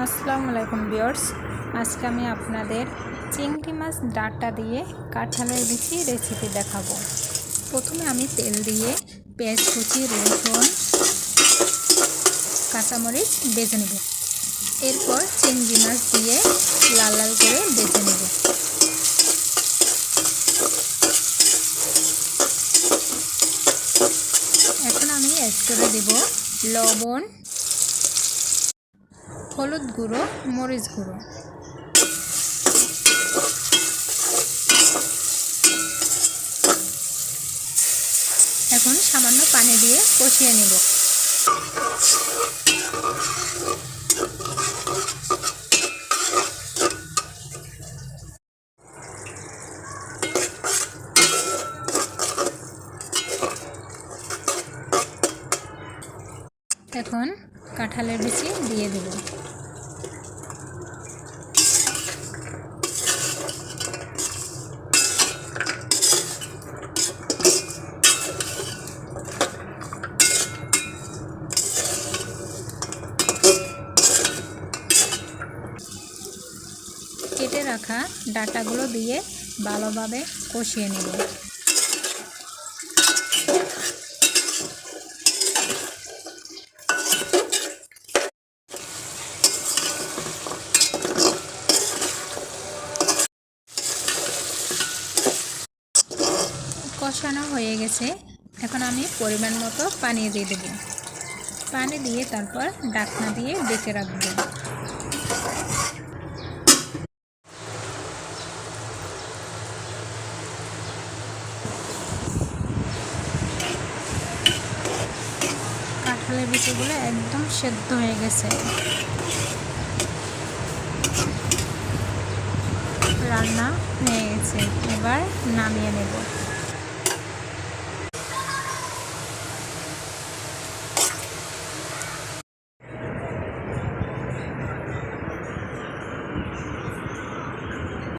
আসসালামু আলাইকুম বিয়ার্স আজকে আমি আপনাদের চিংড়ি মাছ ডাটা দিয়ে কাঁঠালের বিচি রেসিপি দেখাবো। প্রথমে আমি তেল দিয়ে পেঁয়াজ, কুচি, রসুন, কাঁচামরিচ বেজে নেব। এরপর চিংড়ি মাছ দিয়ে লাল লাল করে বেজে নেব। এখন আমি অ্যাড করে দেব লবণ হলুদ গুঁড়ো, মরিচ গুঁড়ো। এখন সামান্য পানি দিয়ে কষিয়ে নেব। এখন কাঁঠালের বিচি দিয়ে দেব। রাখা ডাটাগুলো দিয়ে ভালোভাবে কষিয়ে নেব। কষানো হয়ে গেছে। এখন আমি পরিমাণ মতো পানি দিয়ে দেব। পানি দিয়ে তারপর ডাকনা দিয়ে ডেকে রাখব। কাঁঠালের বিচিগুলো একদম সেদ্ধ হয়ে গেছে। রান্না হয়ে গেছে। এবার নামিয়ে নেব।